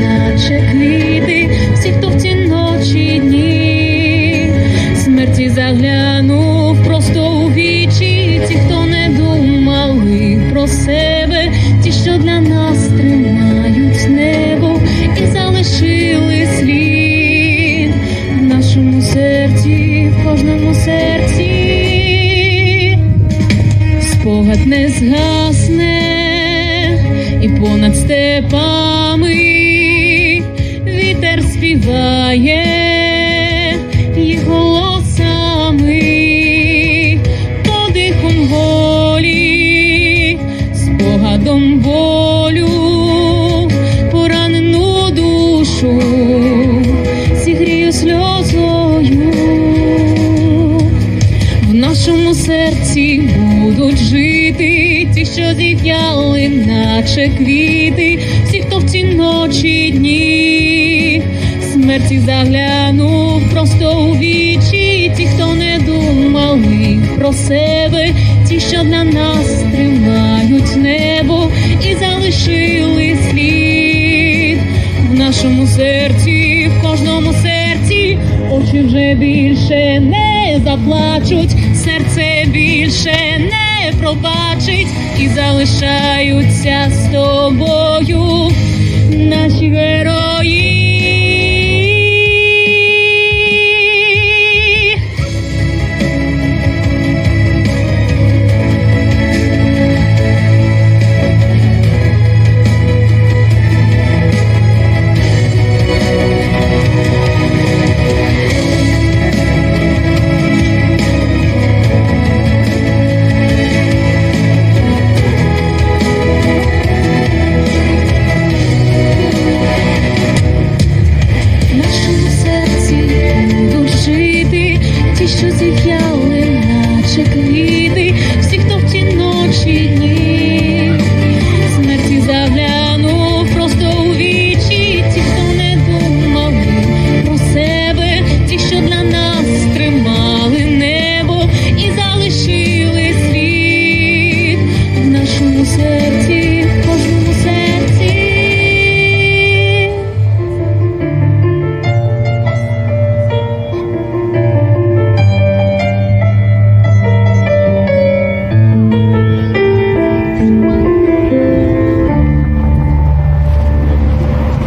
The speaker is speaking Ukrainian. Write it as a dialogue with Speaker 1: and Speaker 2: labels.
Speaker 1: наче квіти, всі, хто в ці ночі дні, смерті заглянув просто у вічі, ті, хто не думали про себе, ті, що для нас тримають небо і залишили слід в нашому серці, в кожному серці, спогад не згасне понад степами вітер співає їх голосами, подихом волі, спогадом болю, поранену душу, зігрію сльозою. В нашому серці будуть жити ті, що зів'яли, наче квіти, всі, хто в ці ночі дні, смерті заглянув просто у вічі, ті, хто не думали про себе, ті, що для нас тримають небо і залишили слід. В нашому серці, в кожному серці, очі вже більше не заплачуть, серце більше не пробачить і залишаються з тобою наші герої. що зів'яли, наче квіт.